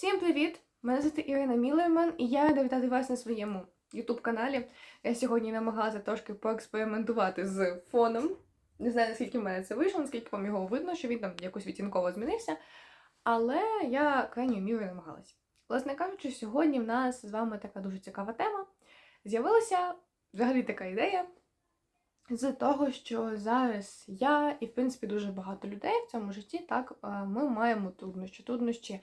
Всім привіт! Мене звати Ірина Мілерман, і я рада вітати вас на своєму youtube каналі. Я сьогодні намагалася трошки поекспериментувати з фоном. Не знаю, наскільки в мене це вийшло, наскільки вам його видно, що він там якось відтінково змінився. Але я крайньою мірою намагалася. Власне кажучи, сьогодні в нас з вами така дуже цікава тема. З'явилася взагалі така ідея з того, що зараз я і, в принципі, дуже багато людей в цьому житті, так, е, ми маємо труднощі. Труднощі,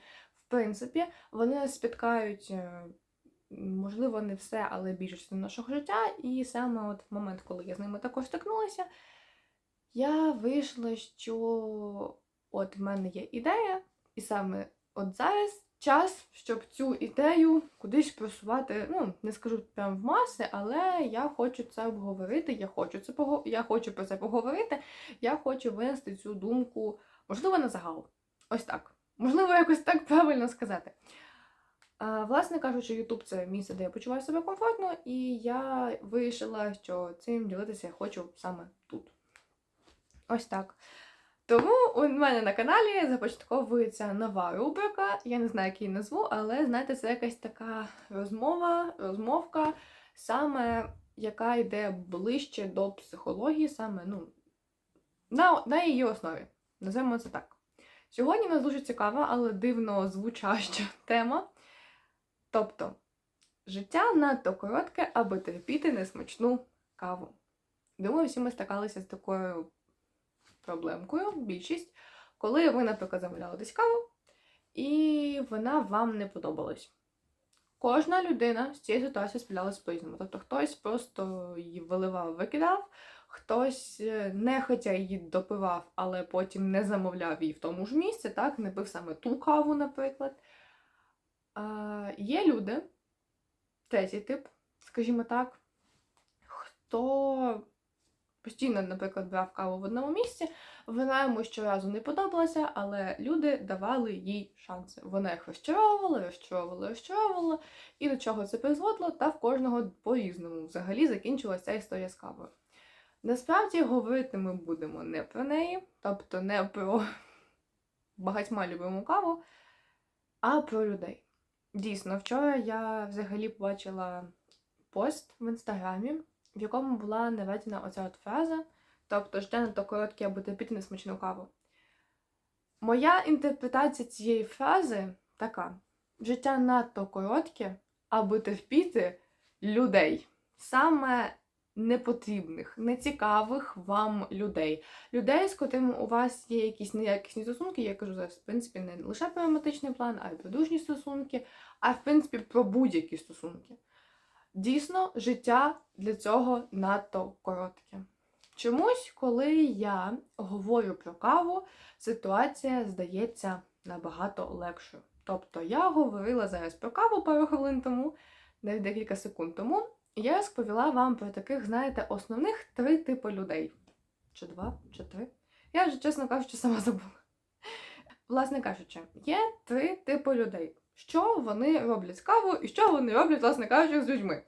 принципі, вони спіткають, е, можливо, не все, але більшість нашого життя. І саме от в момент, коли я з ними також стикнулася, я вийшла, що от в мене є ідея, і саме от зараз час, щоб цю ідею кудись просувати, ну, не скажу прям в маси, але я хочу це обговорити, я хочу це пого... я хочу про це поговорити, я хочу винести цю думку, можливо, на загал. Ось так. Можливо, якось так правильно сказати. Власне кажучи, Ютуб це місце, де я почуваю себе комфортно, і я вирішила, що цим ділитися я хочу саме тут. Ось так. Тому у мене на каналі започатковується нова рубрика. Я не знаю, як її назву, але знаєте, це якась така розмова, розмовка, саме яка йде ближче до психології, саме ну, на, на її основі. Називаємо це так. Сьогодні у нас дуже цікава, але дивно звучаща тема. Тобто, життя надто коротке, аби терпіти несмачну каву. Думаю, всі ми стикалися з такою проблемкою, більшість, коли ви, наприклад, замовляли десь каву, і вона вам не подобалась. Кожна людина з цією ситуацією справлялась по-різному. Тобто хтось просто її виливав, викидав, хтось е, нехотя її допивав, але потім не замовляв її в тому ж місці, так, не пив саме ту каву, наприклад. А, Є люди, третій тип, скажімо так, хто постійно, наприклад, брав каву в одному місці, вона йому щоразу не подобалася, але люди давали їй шанси. Вона їх розчаровувала, розчаровувала, розчаровувала, і до чого це призводило, та в кожного по-різному взагалі закінчилася ця історія з кавою. Насправді говорити ми будемо не про неї, тобто не про багатьма любиму каву, а про людей. Дійсно, вчора я взагалі побачила пост в інстаграмі, в якому була наведена оця от фраза, тобто життя надто коротке, аби терпіти несмачну каву. Моя інтерпретація цієї фрази така: життя надто коротке, аби терпіти людей. Саме непотрібних, нецікавих вам людей. Людей, з котрими у вас є якісь неякісні стосунки, я кажу зараз, в принципі, не лише про романтичний план, а й про дружні стосунки, а в принципі про будь-які стосунки. Дійсно, життя для цього надто коротке. Чомусь, коли я говорю про каву, ситуація здається набагато легшою. Тобто я говорила зараз про каву пару хвилин тому, навіть декілька секунд тому, я розповіла вам про таких, знаєте, основних три типи людей. Чи два, чи три. Я вже, чесно кажучи, сама забула. Власне кажучи, є три типи людей що вони роблять з кавою і що вони роблять, власне кажучи, з людьми.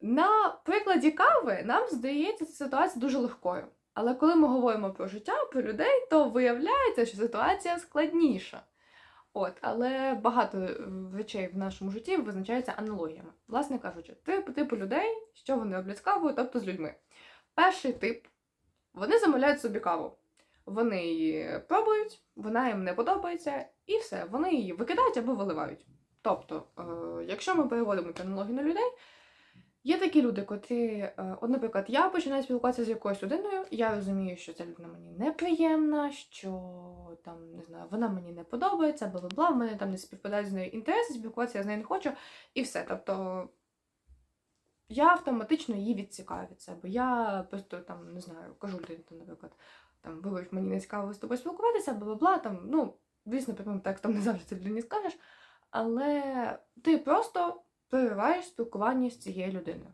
На прикладі кави нам здається ця ситуація дуже легкою. Але коли ми говоримо про життя, про людей, то виявляється, що ситуація складніша. От, Але багато е, речей в нашому житті визначаються аналогіями. Власне кажучи, тип типу людей, що вони роблять кавою, тобто з людьми. Перший тип вони замовляють собі каву. Вони її пробують, вона їм не подобається, і все, вони її викидають або виливають. Тобто, е, якщо ми переводимо аналогію на людей, є такі люди, котрі, е, от, наприклад, я починаю спілкуватися з якоюсь людиною, я розумію, що ця людина мені неприємна, що там, не знаю, вона мені не подобається, бла бла в мене там не співпадають з нею інтереси, спілкуватися я з нею не хочу, і все. Тобто я автоматично її відсікаю від себе. Я просто там не знаю, кажу людині, наприклад там, вибач, мені не цікаво з тобою спілкуватися, бла бла бла там, ну, звісно, прямим текстом не завжди це людині скажеш, але ти просто перериваєш спілкування з цією людиною.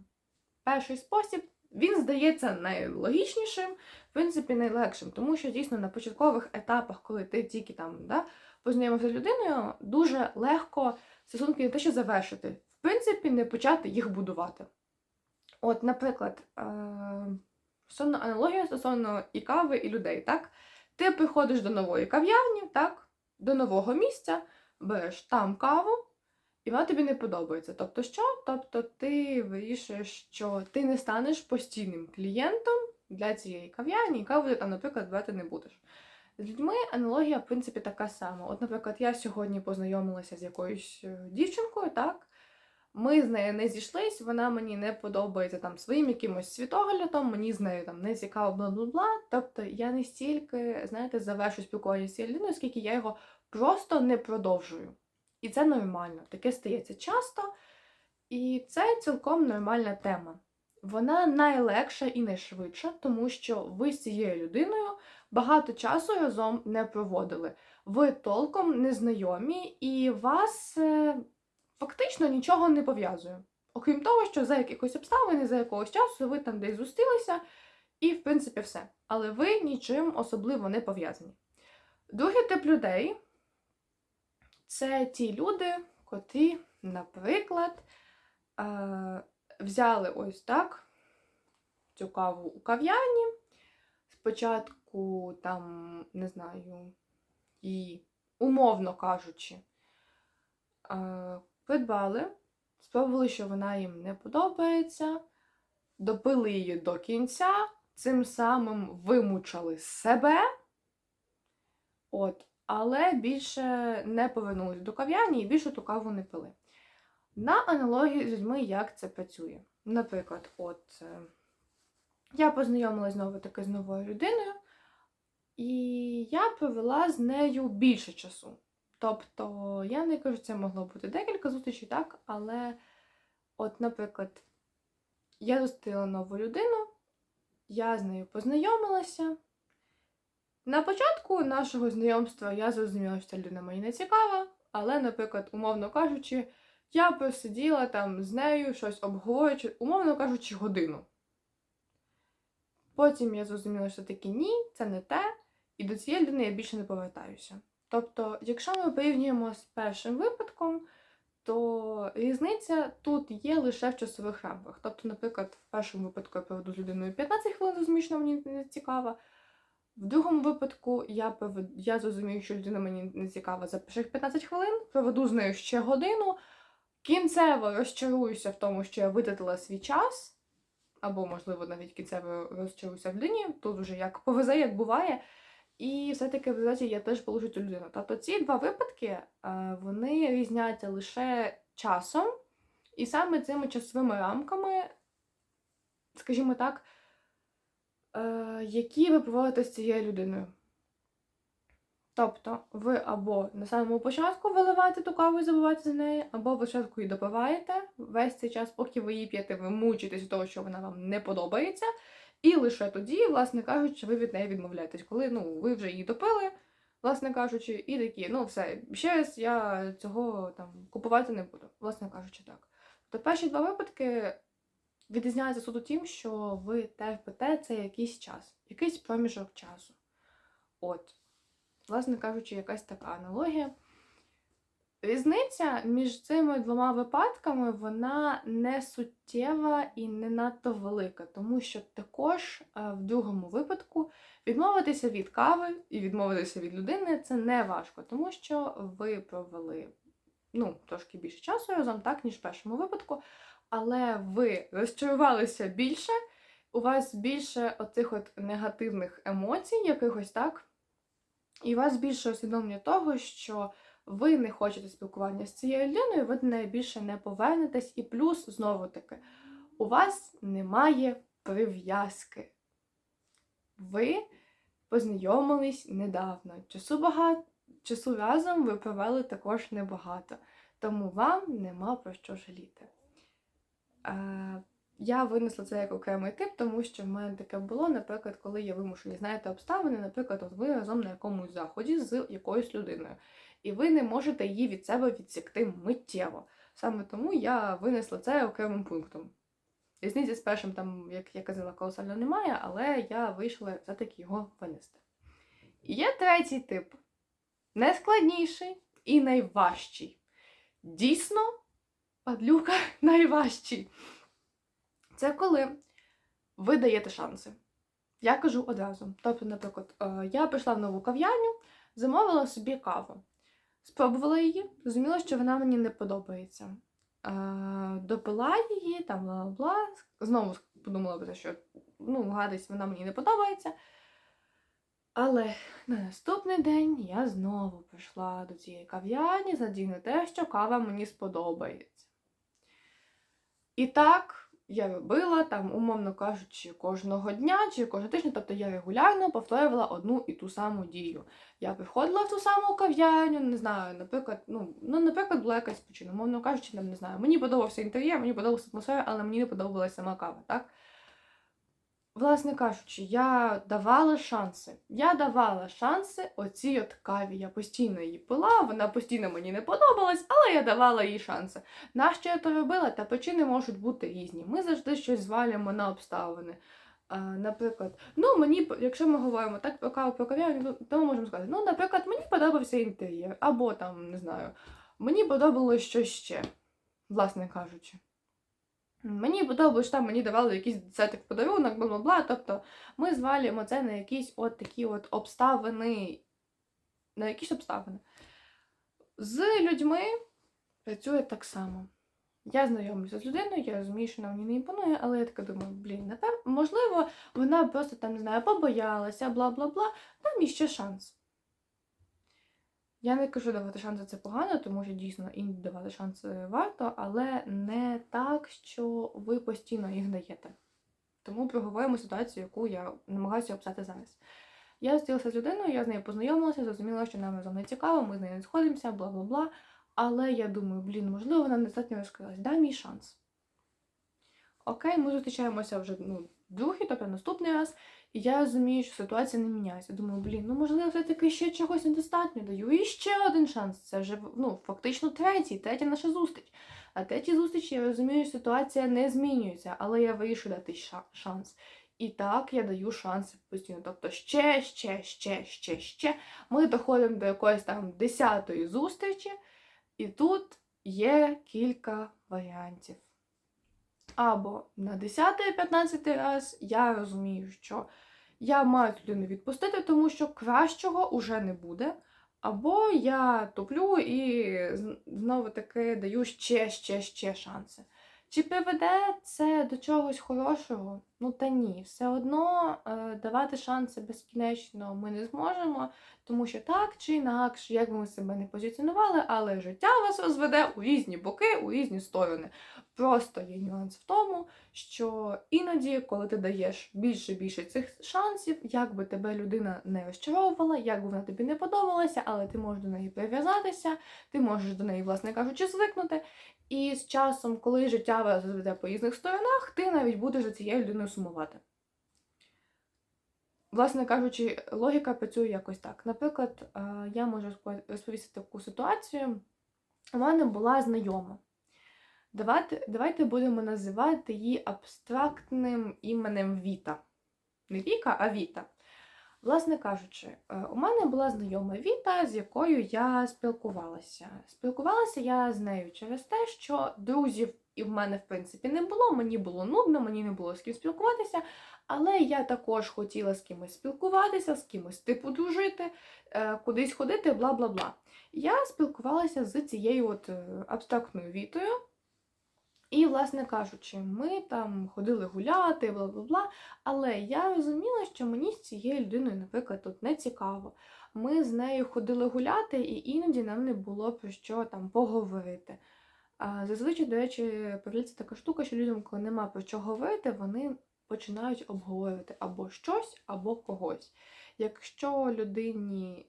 Перший спосіб, він здається найлогічнішим, в принципі, найлегшим, тому що дійсно на початкових етапах, коли ти тільки там да, познайомився з людиною, дуже легко стосунки не те, що завершити, в принципі, не почати їх будувати. От, наприклад, е, Стосовно аналогія стосовно і кави, і людей, так? Ти приходиш до нової кав'ярні, так? До нового місця, береш там каву, і вона тобі не подобається. Тобто що? Тобто ти вирішуєш, що ти не станеш постійним клієнтом для цієї кав'ярні, каву ти там, наприклад, брати не будеш. З людьми аналогія, в принципі, така сама. От, наприклад, я сьогодні познайомилася з якоюсь е, дівчинкою, так? Ми з нею не зійшлись, вона мені не подобається там своїм якимось світоглядом, мені з нею там не цікаво, бла-бла-бла. Тобто я не стільки, знаєте, завершу спілкування з цією людиною, оскільки я його просто не продовжую. І це нормально. Таке стається часто. І це цілком нормальна тема. Вона найлегша і найшвидша, тому що ви з цією людиною багато часу разом не проводили. Ви толком не знайомі, і вас е, фактично нічого не пов'язує. Окрім того, що за якихось обставин, за якогось часу ви там десь зустрілися, і в принципі все. Але ви нічим особливо не пов'язані. Другий тип людей це ті люди, котрі, наприклад, е, взяли ось так цю каву у кав'ярні. Спочатку, там, не знаю, і, умовно кажучи, е, придбали, спробували, що вона їм не подобається, допили її до кінця, цим самим вимучали себе. От, але більше не повернулись до кав'ярні і більше ту каву не пили. На аналогії з людьми, як це працює. Наприклад, от е, я познайомилася знову таки з новою людиною, і я провела з нею більше часу. Тобто, я не кажу, це могло бути декілька зустрічей, так, але, от, наприклад, я зустріла нову людину, я з нею познайомилася. На початку нашого знайомства я зрозуміла, що ця людина мені не цікава, але, наприклад, умовно кажучи, я просиділа там з нею щось обговорюючи, умовно кажучи, годину. Потім я зрозуміла, що таки ні, це не те, і до цієї людини я більше не повертаюся. Тобто, якщо ми порівнюємо з першим випадком, то різниця тут є лише в часових рамках. Тобто, наприклад, в першому випадку я проведу з людиною 15 хвилин, зрозумію, що мені не цікава. В другому випадку я проведу, я зрозумію, що людина мені не цікава за перших 15 хвилин, проведу з нею ще годину, кінцево розчаруюся в тому, що я витратила свій час, або, можливо, навіть кінцево розчаруюся в людині, тут вже як повезе, як буває. І все-таки в результаті я теж полежу цю людину. Тобто ці два випадки е, вони різняться лише часом, і саме цими часовими рамками, скажімо так, які ви проводите з цією людиною. Тобто, ви або на самому початку виливаєте ту каву і забуваєте за неї, або ви спочатку її допиваєте весь цей час, поки ви її п'єте, ви мучитесь від того, що вона вам не подобається. І лише тоді, власне кажучи, ви від неї відмовляєтесь, коли ну, ви вже її допили, власне кажучи, і такі, ну все, ще раз я цього там купувати не буду, власне кажучи, так. То перші два випадки відрізняються суто тим, що ви терпите це якийсь час, якийсь проміжок часу. От, власне кажучи, якась така аналогія. Різниця між цими двома випадками вона не суттєва і не надто велика, тому що також е, в другому випадку відмовитися від кави і відмовитися від людини це не важко, тому що ви провели ну, трошки більше часу разом, так, ніж в першому випадку, але ви розчарувалися більше, у вас більше оцих от негативних емоцій, якихось так, і у вас більше усвідомлення того, що ви не хочете спілкування з цією людиною, ви до неї більше не повернетесь. І плюс, знову таки, у вас немає прив'язки. Ви познайомились недавно. Часу багато, часу разом ви провели також небагато. Тому вам нема про що жаліти. Я винесла це як окремий тип, тому що в мене таке було, наприклад, коли є вимушені, знаєте, обставини, наприклад, от ви разом на якомусь заході з якоюсь людиною і ви не можете її від себе відсікти миттєво. Саме тому я винесла це окремим пунктом. Різниці з першим, там, як я казала, колосально немає, але я вийшла все-таки його винести. І є третій тип найскладніший і найважчий. Дійсно, падлюка найважчий. Це коли ви даєте шанси. Я кажу одразу. Тобто, наприклад, е, я прийшла в нову кав'ярню, замовила собі каву. Спробувала її, зрозуміла, що вона мені не подобається. Е, допила її, там бла-бла-бла. Знову подумала що ну, гадость вона мені не подобається. Але на наступний день я знову прийшла до цієї кав'ярні за на те, що кава мені сподобається. І так я робила там, умовно кажучи, кожного дня чи кожного тижня, тобто я регулярно повторювала одну і ту саму дію. Я приходила в ту саму кав'ярню, не знаю, наприклад, ну, ну, наприклад, була якась причина, умовно кажучи, там, не знаю, мені подобався інтер'єр, мені подобалася атмосфера, але мені не подобалася сама кава, так? Власне кажучи, я давала шанси. Я давала шанси оцій от каві. Я постійно її пила, вона постійно мені не подобалась, але я давала їй шанси. Нащо я то робила? Та причини можуть бути різні. Ми завжди щось звалюємо на обставини. Наприклад, ну мені, якщо ми говоримо так про каву про кав'ярню, то ми можемо сказати, ну, наприклад, мені подобався інтер'єр, або там, не знаю, мені подобалось щось ще, власне кажучи. Мені подобалось, що там мені давали якийсь десяток подарунок, бла бла бла. Тобто ми звалюємо це на якісь от такі от обставини. На якісь обставини. З людьми працює так само. Я знайомлюся з людиною, я розумію, що вона мені не імпонує, але я така думаю, блін, напевно, можливо, вона просто там, не знаю, побоялася, бла бла бла, там іще шанс. Я не кажу давати шанси це погано, тому що дійсно іноді давати шанси варто, але не так, що ви постійно їх даєте. Тому проговоримо ситуацію, яку я намагаюся описати зараз. Я зустрілася з людиною, я з нею познайомилася, зрозуміла, що нам разом не цікаво, ми з нею не сходимося, бла бла бла. Але я думаю, блін, можливо, вона недостатньо розкрилась. Дай мій шанс. Окей, ми зустрічаємося вже ну, другий, тобто наступний раз. І я розумію, що ситуація не міняється. Думаю, блін, ну можливо, все-таки ще чогось недостатньо даю. І ще один шанс. Це вже ну, фактично третій, третя наша зустріч. А третій зустріч я розумію, ситуація не змінюється, але я вирішую дати шанс. І так я даю шанси постійно. Тобто ще, ще, ще, ще, ще. Ми доходимо до якоїсь там десятої зустрічі, і тут є кілька варіантів. Або на 10-15 раз я розумію, що я маю туди не відпустити, тому що кращого уже не буде. Або я топлю і знову таки даю ще, ще, ще шанси. Чи приведе це до чогось хорошого? Ну та ні, все одно е, давати шанси безкінечно ми не зможемо, тому що так чи інакше, як би ми себе не позиціонували, але життя вас розведе у різні боки, у різні сторони. Просто є нюанс в тому, що іноді, коли ти даєш більше і більше цих шансів, як би тебе людина не розчаровувала, як би вона тобі не подобалася, але ти можеш до неї прив'язатися, ти можеш до неї, власне кажучи, звикнути. І з часом, коли життя вас розведе по різних сторонах, ти навіть будеш за цією людиною сумувати. Власне кажучи, логіка працює якось так. Наприклад, я можу розповісти таку ситуацію. У мене була знайома. Давайте давайте будемо називати її абстрактним іменем Віта. Не Віка, а Віта. Власне кажучи, е, у мене була знайома Віта, з якою я спілкувалася. Спілкувалася я з нею через те, що друзів і в мене, в принципі, не було. Мені було нудно, мені не було з ким спілкуватися, але я також хотіла з кимось спілкуватися, з кимось типу дружити, е, кудись ходити, бла бла бла. Я спілкувалася з цією от е, абстрактною вітою. І, власне кажучи, ми там ходили гуляти, бла бла бла. Але я розуміла, що мені з цією людиною, наприклад, тут не цікаво. Ми з нею ходили гуляти, і іноді нам не було про що там поговорити. Зазвичай, до речі, появляється така штука, що людям, коли нема про що говорити, вони починають обговорювати або щось, або когось. Якщо людині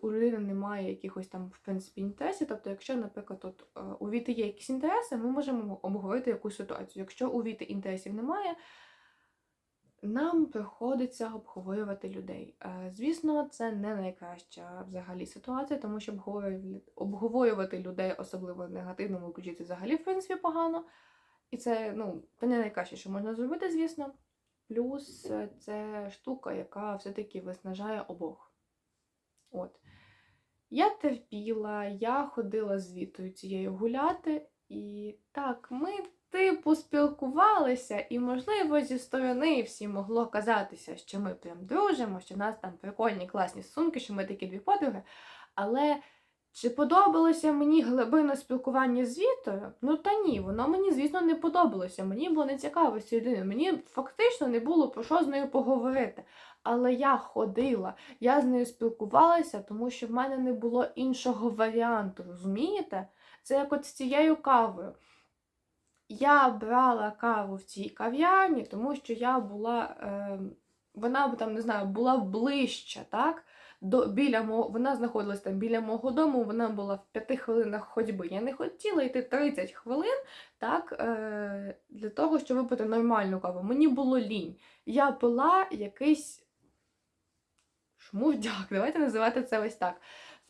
у людини немає якихось там, в принципі, інтересів. Тобто, якщо, наприклад, от, е, у Віти є якісь інтереси, ми можемо обговорити якусь ситуацію. Якщо у Віти інтересів немає, нам приходиться обговорювати людей. Е, звісно, це не найкраща взагалі ситуація, тому що обговорювати людей, особливо в негативному ключі, це взагалі, в принципі, погано. І це ну, це не найкраще, що можна зробити, звісно. Плюс е, це штука, яка все-таки виснажає обох. От. Я терпіла, я ходила з Вітою цією гуляти, і так, ми, типу, спілкувалися, і, можливо, зі сторони всі могло казатися, що ми прям дружимо, що в нас там прикольні класні стосунки, що ми такі дві подруги. Але Чи подобалося мені глибинне спілкування з Вітою? Ну та ні, воно мені, звісно, не подобалося. Мені було не цікаво з людиною. Мені фактично не було про що з нею поговорити. Але я ходила, я з нею спілкувалася, тому що в мене не було іншого варіанту, розумієте? Це як от з цією кавою. Я брала каву в цій кав'ярні, тому що я була, е, вона там, не знаю, була ближче, так? До, біля мого, вона знаходилась там біля мого дому, вона була в п'яти хвилинах ходьби. Я не хотіла йти 30 хвилин так, е, для того, щоб випити нормальну каву. Мені було лінь. Я пила якийсь шмурдяк, давайте називати це ось так.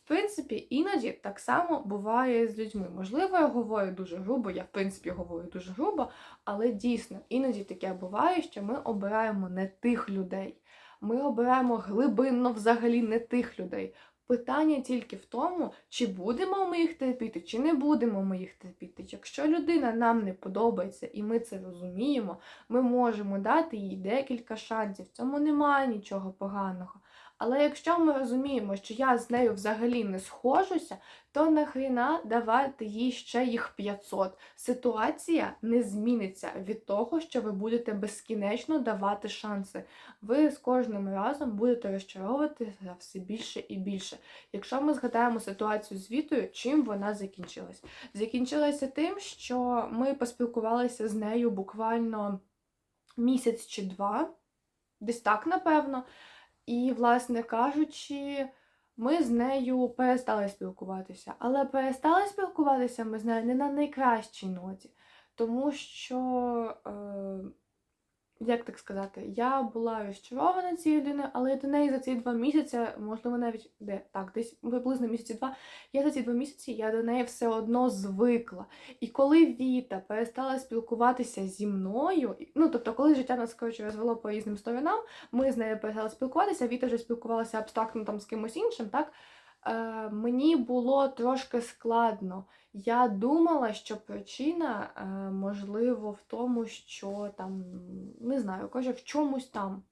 В принципі, іноді так само буває з людьми. Можливо, я говорю дуже грубо, я в принципі говорю дуже грубо, але дійсно іноді таке буває, що ми обираємо не тих людей. Ми обираємо глибинно взагалі не тих людей. Питання тільки в тому, чи будемо ми їх терпіти, чи не будемо ми їх терпіти. Якщо людина нам не подобається і ми це розуміємо, ми можемо дати їй декілька шансів. В цьому немає нічого поганого. Але якщо ми розуміємо, що я з нею взагалі не схожуся, то нахріна давати їй ще їх 500. Ситуація не зміниться від того, що ви будете безкінечно давати шанси. Ви з кожним разом будете розчаровуватися все більше і більше. Якщо ми згадаємо ситуацію з Вітою, чим вона закінчилась? Закінчилася тим, що ми поспілкувалися з нею буквально місяць чи два, десь так, напевно. І, власне кажучи, ми з нею перестали спілкуватися. Але перестали спілкуватися ми з нею не на найкращій ноті, тому що, е, як так сказати, я була розчарована цією людиною, але до неї за ці два місяці, можливо, навіть де так, десь приблизно місяці два, я за ці два місяці я до неї все одно звикла. І коли Віта перестала спілкуватися зі мною, ну тобто, коли життя нас коротше розвело по різним сторонам, ми з нею перестали спілкуватися, Віта вже спілкувалася абстрактно там з кимось іншим, так? Е, мені було трошки складно. Я думала, що причина, е, можливо, в тому, що там, не знаю, каже, в чомусь там.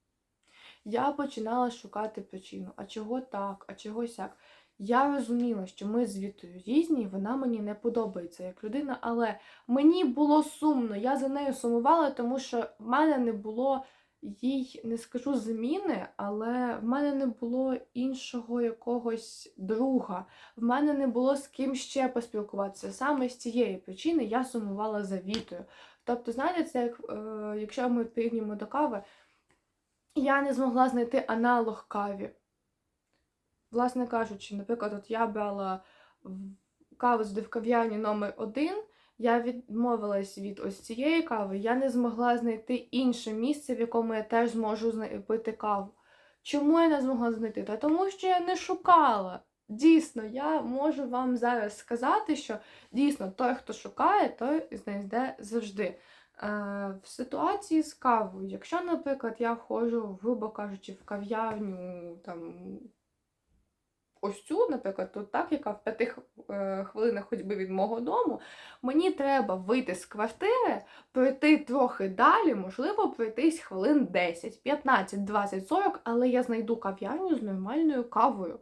Я починала шукати причину, а чого так, а чого сяк. Я розуміла, що ми з Вітою різні, вона мені не подобається як людина, але мені було сумно, я за нею сумувала, тому що в мене не було їй, не скажу заміни, але в мене не було іншого якогось друга. В мене не було з ким ще поспілкуватися. Саме з цієї причини я сумувала за Вітою. Тобто, знаєте, це як е, якщо ми порівнюємо до кави, я не змогла знайти аналог каві. Власне кажучи, наприклад, от я брала каву з кав'ярні номер 1 я відмовилась від ось цієї кави, я не змогла знайти інше місце, в якому я теж зможу пити каву. Чому я не змогла знайти? Та тому що я не шукала. Дійсно, я можу вам зараз сказати, що дійсно той, хто шукає, той знайде завжди. Е, в ситуації з кавою, якщо, наприклад, я входжу, грубо кажучи, в кав'ярню там ось цю, наприклад, тут так, яка в п'яти е, хвилинах ходьби від мого дому, мені треба вийти з квартири, пройти трохи далі, можливо, пройтись хвилин 10, 15, 20, 40, але я знайду кав'ярню з нормальною кавою.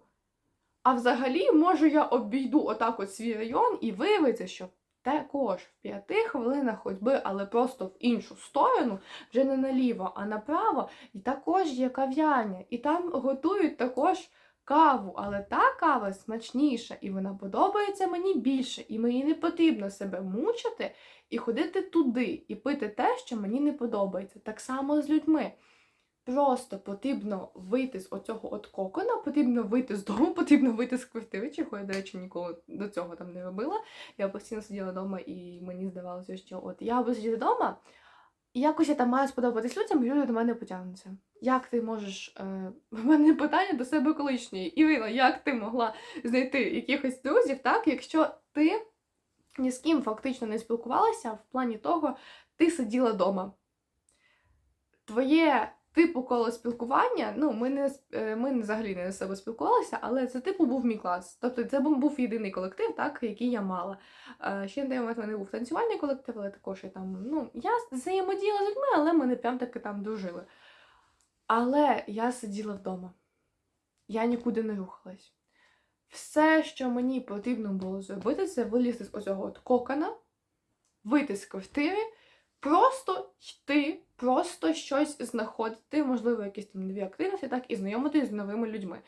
А взагалі, може, я обійду отак от свій район і виявиться, що також в п'яти хвилинах ходьби, але просто в іншу сторону, вже не наліво, а направо, і також є кав'ярня. І там готують також каву, але та кава смачніша, і вона подобається мені більше, і мені не потрібно себе мучити і ходити туди, і пити те, що мені не подобається. Так само з людьми. Просто потрібно вийти з оцього от кокона, потрібно вийти з дому, потрібно вийти з квартири, чого я, до речі, ніколи до цього там не робила. Я постійно сиділа вдома і мені здавалося, що от я буду сидіти вдома, і якось я там маю сподобатись людям, і люди до мене потягнуться. Як ти можеш. Е, в мене питання до себе колишньої. Ірина, як ти могла знайти якихось друзів, так, якщо ти ні з ким фактично не спілкувалася, в плані того, ти сиділа вдома. Твоє типу коло спілкування, ну, ми не е, ми взагалі не з себе спілкувалися, але це типу був мій клас. Тобто це був єдиний колектив, так, який я мала. Е, ще на той момент мене був танцювальний колектив, але також я там, ну, я взаємодіяла з людьми, але ми не прям таки там дружили. Але я сиділа вдома. Я нікуди не рухалась. все, що мені потрібно було зробити, це вилізти з оцього от кокона, вийти з квартири, просто йти, просто щось знаходити, можливо, якісь там нові активності, так, і знайомитись з новими людьми.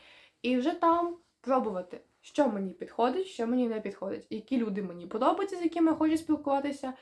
І вже там пробувати, що мені підходить, що мені не підходить, які люди мені подобаються, з якими я хочу спілкуватися,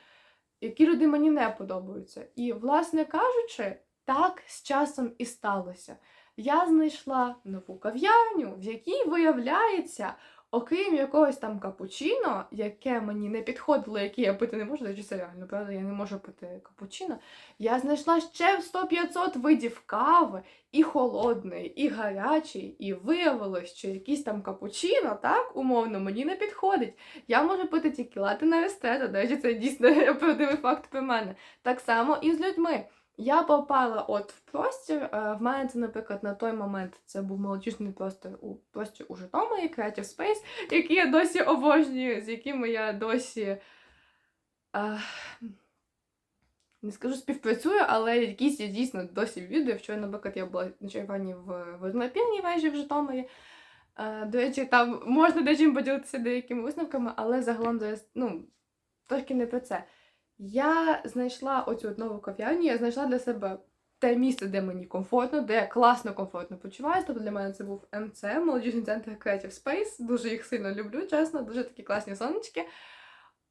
які люди мені не подобаються. І, власне кажучи, так з часом і сталося. Я знайшла нову кав'ярню, в якій виявляється, окрім якогось там капучино, яке мені не підходило, яке я пити не можу, це реально, правда, я не можу пити капучино. Я знайшла ще 100-500 видів кави, і холодної, і гарячої, і виявилось, що якийсь там капучино, так, умовно, мені не підходить. Я можу пити тільки латина рестета, до речі, це дійсно правдивий факт про мене. Так само і з людьми. Я попала от в простір. е, В мене це, наприклад, на той момент це був молодіжний простір у простір у Житомирі, Creative Space, який я досі обожнюю, з якими я досі. е, Не скажу співпрацюю, але якісь я дійсно досі відео. Вчора, наприклад, я була на чергуванні в Водонапірній вежі в Житомирі. Е, До речі, там можна дечим поділитися деякими висновками, але загалом ну, трошки не про це. Я знайшла оцю от нову кав'ярню, я знайшла для себе те місце, де мені комфортно, де я класно, комфортно почуваюся. Тобто для мене це був МЦ, молодіжний центр Creative Space. Дуже їх сильно люблю, чесно, дуже такі класні сонечки.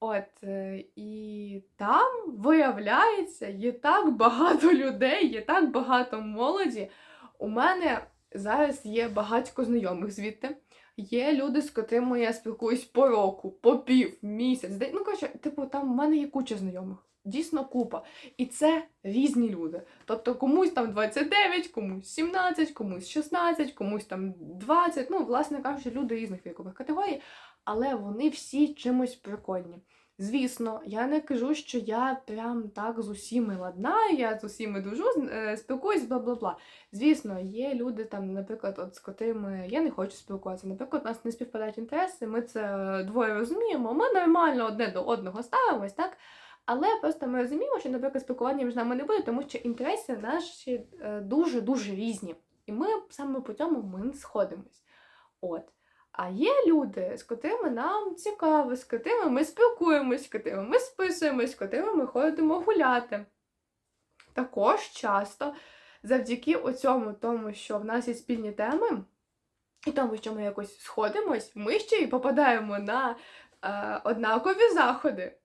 От, е, і там, виявляється, є так багато людей, є так багато молоді. У мене зараз є багатько знайомих звідти. Є люди, з котрими я спілкуюсь по року, по пів, місяць. день. Ну, коротше, типу, там в мене є куча знайомих. Дійсно купа. І це різні люди. Тобто комусь там 29, комусь 17, комусь 16, комусь там 20. Ну, власне кажучи, люди різних вікових категорій, але вони всі чимось прикольні. Звісно, я не кажу, що я прям так з усіми ладнаю, я з усіми дружу, з- е, спілкуюсь, бла бла бла. Звісно, є люди там, наприклад, от з котрими я не хочу спілкуватися. Наприклад, у нас не співпадають інтереси, ми це двоє розуміємо, ми нормально одне до одного ставимось, так? Але просто ми розуміємо, що, наприклад, спілкування між нами не буде, тому що інтереси наші дуже-дуже різні. І ми саме по цьому ми не сходимось. От. А є люди, з котрими нам цікаво, з котрими ми спілкуємось, з котрими ми списуємось, з котрими ми ходимо гуляти. Також часто завдяки оцьому, тому що в нас є спільні теми, і тому, що ми якось сходимось, ми ще й попадаємо на е, однакові заходи.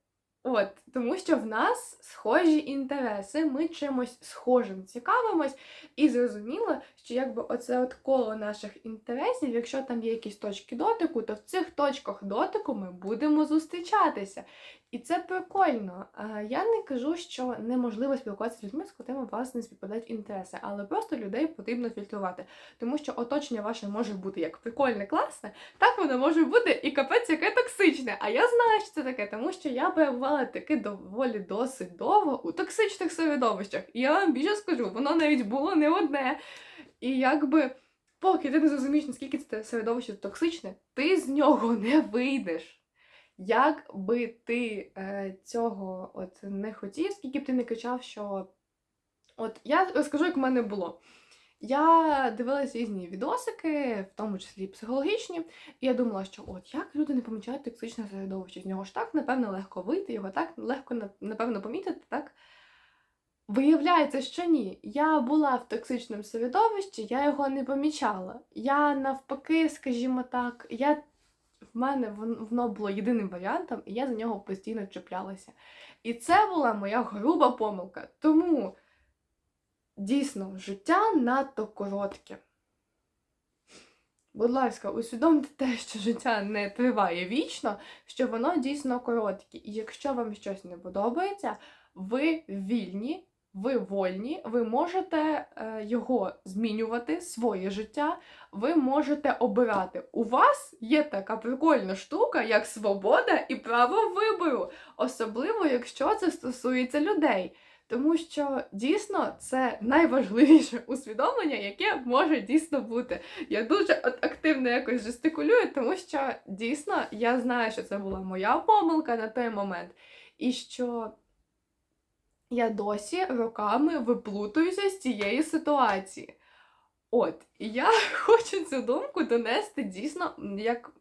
От, тому що в нас схожі інтереси, ми чимось схожим цікавимось, і зрозуміло, що якби оце от коло наших інтересів, якщо там є якісь точки дотику, то в цих точках дотику ми будемо зустрічатися. І це прикольно. Я не кажу, що неможливо спілкуватися з людьми, з котрими вас не співпадають інтереси, але просто людей потрібно фільтрувати. Тому що оточення ваше може бути як прикольне, класне, так воно може бути і капець яке токсичне. А я знаю, що це таке, тому що я перебувала таки доволі досить довго у токсичних середовищах. І я вам більше скажу, воно навіть було не одне. І якби, поки ти не зрозумієш, наскільки це середовище токсичне, ти з нього не вийдеш. Як би ти е, цього от не хотів, скільки б ти не кричав, що. От я розкажу, як в мене було. Я дивилася різні відосики, в тому числі психологічні, і я думала, що от як люди не помічають токсичне середовище, з нього ж так, напевно, легко вийти, його так легко, напевно, помітити, так? Виявляється, що ні. Я була в токсичному середовищі, я його не помічала. Я навпаки, скажімо так, я, в мене воно було єдиним варіантом, і я за нього постійно чіплялася. І це була моя груба помилка. Тому дійсно життя надто коротке. Будь ласка, усвідомте те, що життя не триває вічно, що воно дійсно коротке. І якщо вам щось не подобається, ви вільні, ви вольні, ви можете е, його змінювати, своє життя, ви можете обирати. У вас є така прикольна штука, як свобода і право вибору, особливо якщо це стосується людей. Тому що дійсно це найважливіше усвідомлення, яке може дійсно бути. Я дуже активно якось жестикулюю, тому що дійсно я знаю, що це була моя помилка на той момент, і що я досі роками виплутуюся з цієї ситуації. От, і я хочу цю думку донести дійсно як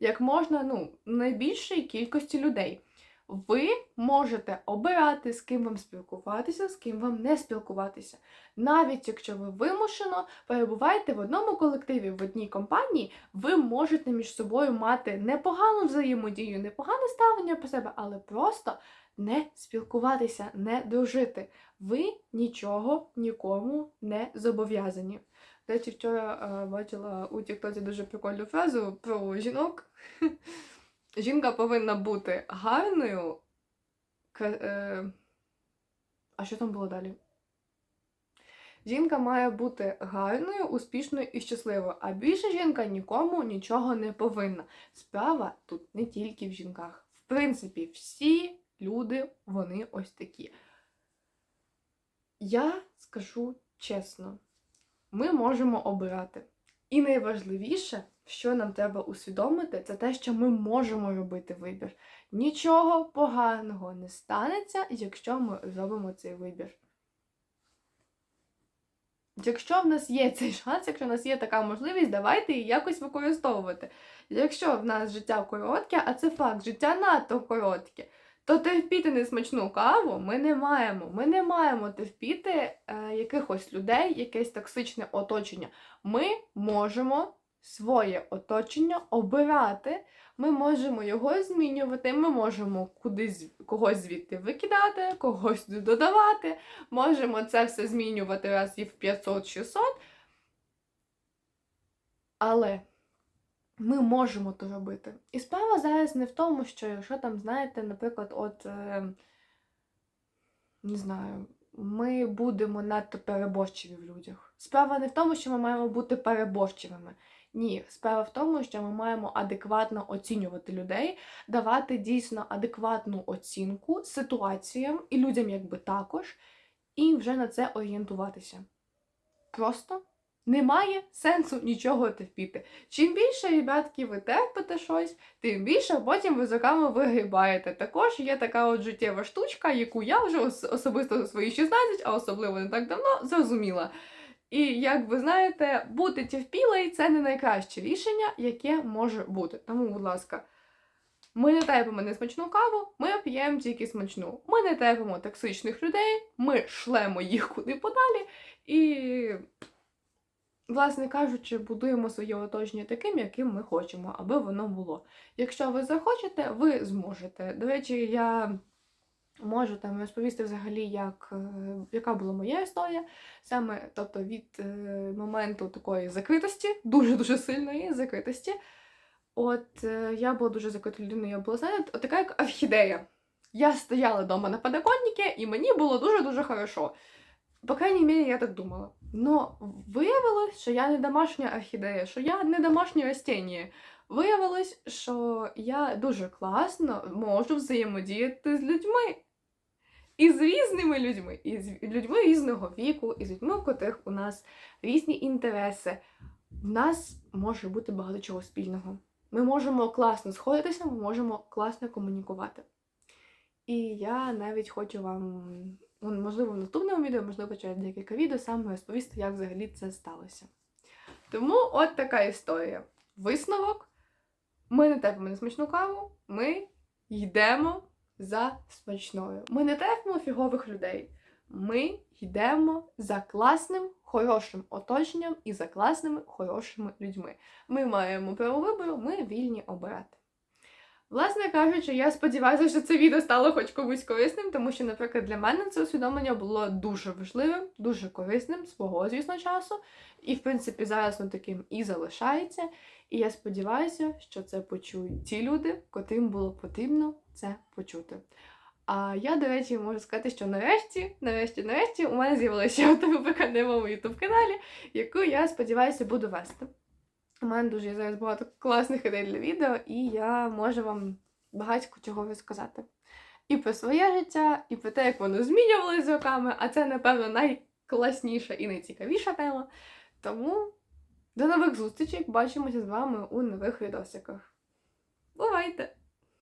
як можна ну, найбільшій кількості людей. Ви можете обирати, з ким вам спілкуватися, з ким вам не спілкуватися. Навіть якщо ви вимушено перебуваєте в одному колективі, в одній компанії, ви можете між собою мати непогану взаємодію, непогане ставлення по себе, але просто не спілкуватися, не дружити. Ви нічого нікому не зобов'язані. До речі, вчора е, бачила у Тіктоці дуже прикольну фразу про жінок. Жінка повинна бути гарною. е, А що там було далі? Жінка має бути гарною, успішною і щасливою, а більше жінка нікому нічого не повинна. Справа тут не тільки в жінках. В принципі, всі люди вони ось такі. Я скажу чесно, ми можемо обирати. І найважливіше, що нам треба усвідомити, це те, що ми можемо робити вибір. Нічого поганого не станеться, якщо ми зробимо цей вибір. Якщо в нас є цей шанс, якщо в нас є така можливість, давайте її якось використовувати. Якщо в нас життя коротке, а це факт, життя надто коротке, то терпіти несмачну каву ми не маємо. Ми не маємо терпіти е, якихось людей, якесь токсичне оточення. Ми можемо своє оточення обирати, ми можемо його змінювати, ми можемо кудись когось звідти викидати, когось додавати, можемо це все змінювати разів 500-600. Але ми можемо то робити. І справа зараз не в тому, що якщо там, знаєте, наприклад, от е, не знаю, ми будемо надто переборчиві в людях. Справа не в тому, що ми маємо бути переборчивими. Ні, справа в тому, що ми маємо адекватно оцінювати людей, давати дійсно адекватну оцінку ситуаціям і людям якби також, і вже на це орієнтуватися. Просто немає сенсу нічого терпіти. Чим більше, ребятки, ви терпите щось, тим більше потім ви з роками вигрібаєте. Також є така от життєва штучка, яку я вже особисто за свої 16, а особливо не так давно, зрозуміла. І як ви знаєте, бути терпілий це не найкраще рішення, яке може бути. Тому, будь ласка, ми не терпимо несмачну каву, ми п'ємо тільки смачну. Ми не терпимо токсичних людей, ми шлемо їх куди подалі і власне кажучи, будуємо своє оточення таким, яким ми хочемо, аби воно було. Якщо ви захочете, ви зможете. До речі, я можу там розповісти взагалі, як, е, яка була моя історія, саме тобто від е, моменту такої закритості, дуже-дуже сильної закритості. От е, я була дуже закрита людиною, я була, знаєте, от така як орхідея. Я стояла вдома на подоконнике, і мені було дуже-дуже хорошо. По крайній мірі, я так думала. Но виявилось, що я не домашня орхідея, що я не домашнє растіння. Виявилось, що я дуже класно можу взаємодіяти з людьми. І з різними людьми, і з людьми різного віку, і з людьми, у котрих у нас різні інтереси. В нас може бути багато чого спільного. Ми можемо класно сходитися, ми можемо класно комунікувати. І я навіть хочу вам, можливо, в наступному відео, можливо, через декілька відео саме розповісти, як взагалі це сталося. Тому от така історія. Висновок. Ми не терпимо несмачну каву, ми йдемо за смачною. Ми не терпимо фігових людей. Ми йдемо за класним, хорошим оточенням і за класними, хорошими людьми. Ми маємо право вибору, ми вільні обирати. Власне кажучи, я сподіваюся, що це відео стало хоч комусь корисним, тому що, наприклад, для мене це усвідомлення було дуже важливим, дуже корисним свого, звісно, часу. І, в принципі, зараз воно таким і залишається. І я сподіваюся, що це почують ті люди, котрим було потрібно це почути. А я, до речі, можу сказати, що нарешті, нарешті, нарешті у мене з'явилася одна рубрика на моєму ютуб каналі, яку я сподіваюся буду вести. У мене дуже зараз багато класних ідей для відео, і я можу вам багатько чого розказати. І про своє життя, і про те, як воно змінювалося з роками, а це, напевно, найкласніша і найцікавіша тема. Тому до нових зустрічей! Бачимося з вами у нових відосиках. Бувайте!